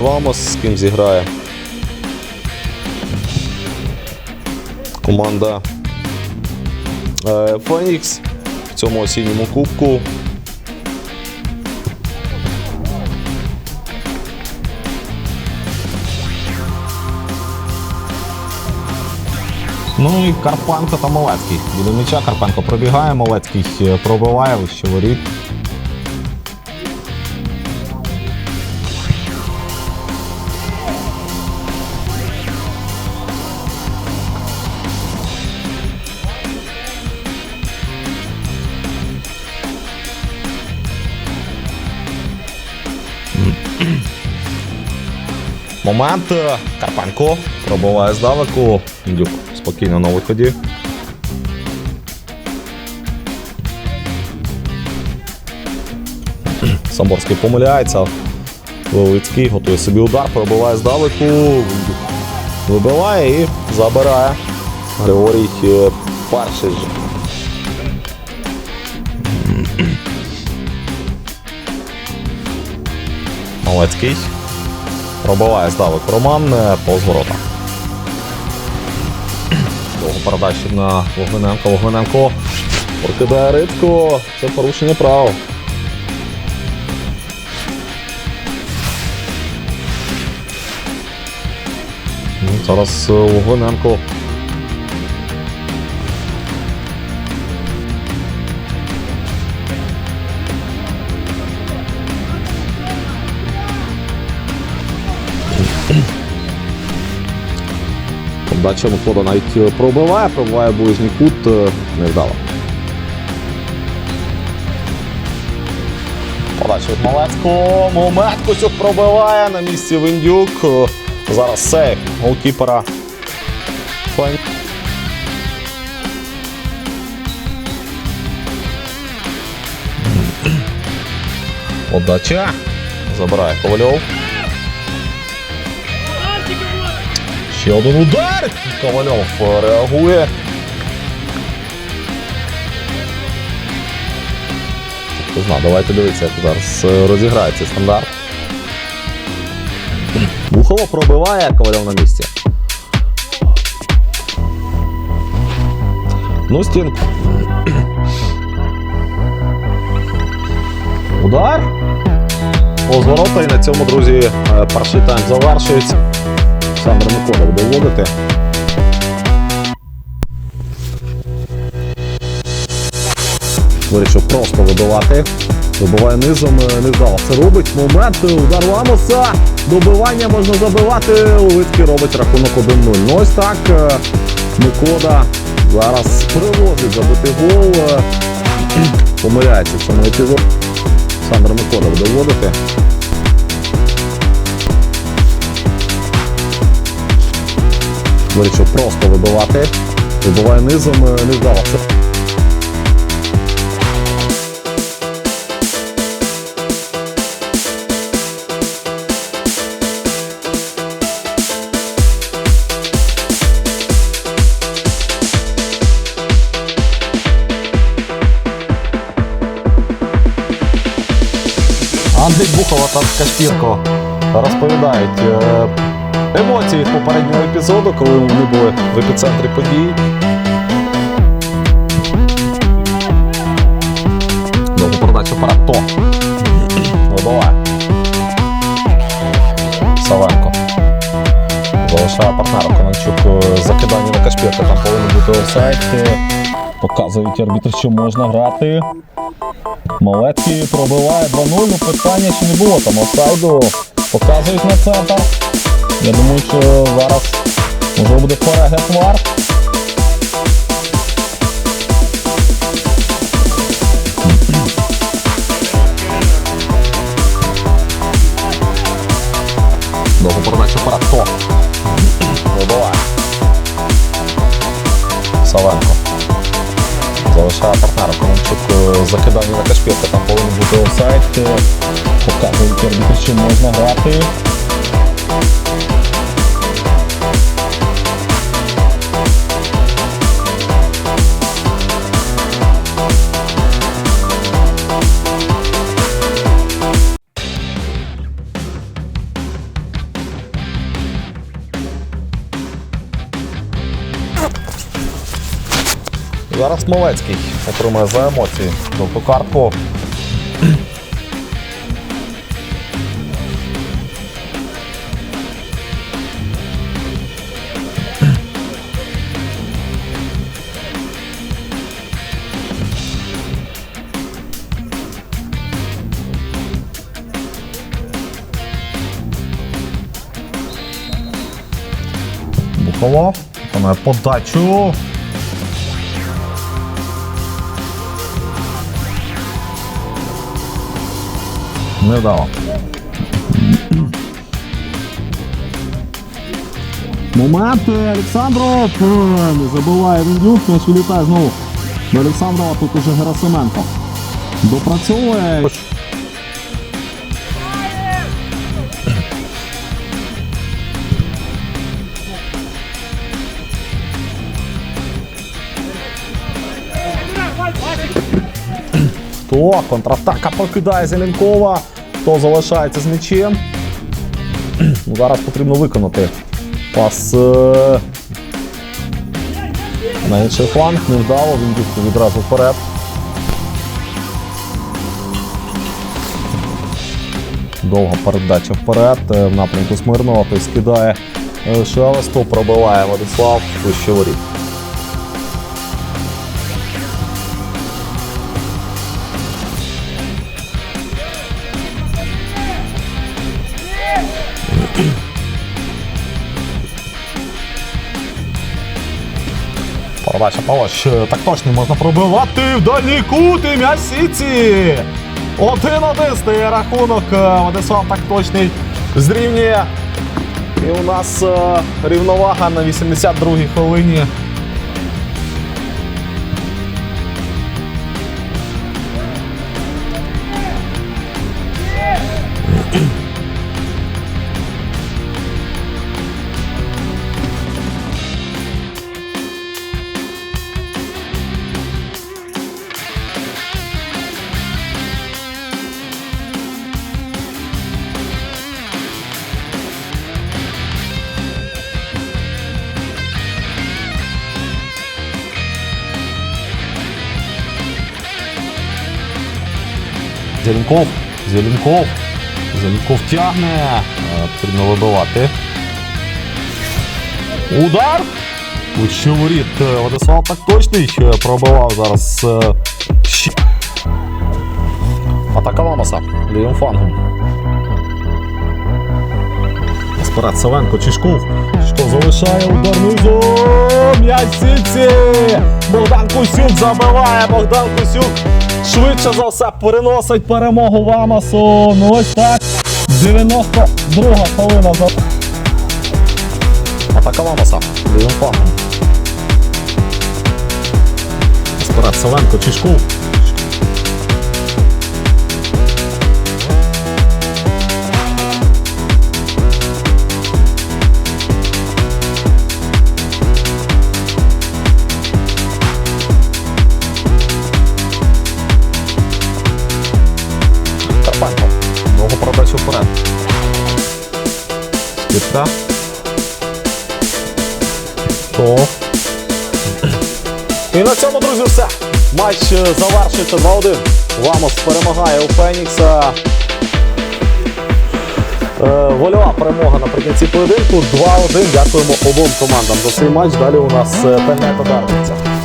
Вамос, з ким зіграє. Команда е, Фенікс в цьому осінньому кубку. Ну і Карпенко та Малецький. Біля м'яча Карпенко пробігає, Малецький е, пробиває вище воріт. Момент. Карпенко пробиває здалеку. Індюк спокійно на виході. Самборський помиляється. Левицький готує собі удар, пробиває здалеку. Вибиває і забирає. Григорій е, перший. Малецький. Пробиває здавок Роман е, повз ворота. Довго передача на Вогненко. Вогненко прокидає Рицько. Це порушення прав. Ну, Зараз е, Подача Микола навіть е, пробиває, пробиває ближній кут. е, Невдало. Подача від Малецького. Момент Косюк пробиває на місці Виндюк. Е, Зараз сейф голкіпера. Подача. Забирає Ковальов. Ще один удар. Ковальов реагує. Знає, давайте дивитися, як зараз е, розіграється стандарт. Бухало пробиває Ковальов на місці. Ну, стінку. Удар. Повз ворота і на цьому, друзі, е, перший тайм завершується. Олександр Микола буде вводити. Вирішив просто вибивати. Вибиває низом, е, не вдало. Це робить. Момент, е, удар Ламоса. Добивання можна забивати. Левицький робить рахунок 1-0. Ну ось так. е, Микола зараз привозить забити гол. Помиляється в цьому епізоді. Олександр Микола буде Вирішив просто вибивати. Вибиває низом, е, не вдало. Це Андрій Бухова та Кашпірко розповідають емоції попереднього епізоду, коли вони були в епіцентрі подій. Довго передача вперед. То. Вибиває. Савенко. Залишає партнера Конончук закидання на Кашпірка. Там повинен бути офсайд. Показують арбітр, що можна грати. Малецький пробиває 2-0, ну питання ще не було там офсайду. Показують на центр. Я думаю, що зараз може буде перегляд вар. Довго передача вперед. То. Вибиває. Савенко. Залишає партнера Конончук е, закидання на Кашпірка, там повинен бути офсайд. Арбітр, що можна грати. Зараз Малецький отримає за емоції жовту картку. Бухало. Виконує подачу. Невдало. Момент е, Олександров. Не забиває Віндюк, м'яч вилітає знову. До Олександрова тут уже Герасименко. Допрацьовує. То контратака покидає Зеленкова. Хто залишається з м'ячем. Ну, Зараз потрібно виконати пас е, на інший фланг. Невдало, він дійсно відразу вперед. Довга передача вперед е, в напрямку Смирнова. Той скидає е, пробиває Владислав вище воріт. Передача Паваш. Так точно можна пробивати в дальній кут і м'яч Один-один стає рахунок. Е, так точний зрівнює. І у нас е, рівновага на 82-й хвилині. Зеленков. Зеленков. Зеленков тягне. Е, Потрібно вибивати. Удар! Воріт. Е, Владислав так точний ще пробивав зараз. е. Атака Ламаса. Лівим флангом. Спарат Савенко, Чишков. Чишков залишає удар низом. М'яч сітці. Богдан Кусюк забиває. Богдан Кусюк швидше за все переносить перемогу Вамасу. Ну ось так. 92 хвилина за. Атака Ламаса. Лівим флангом. Спарат Савенко, І на цьому, друзі, все. Матч е, завершується 2-1. Ламос перемагає у Фенікса. Е, Вольова перемога наприкінці поєдинку. 2-1. Дякуємо обом командам за цей матч. Далі у нас Тенета Дарниця.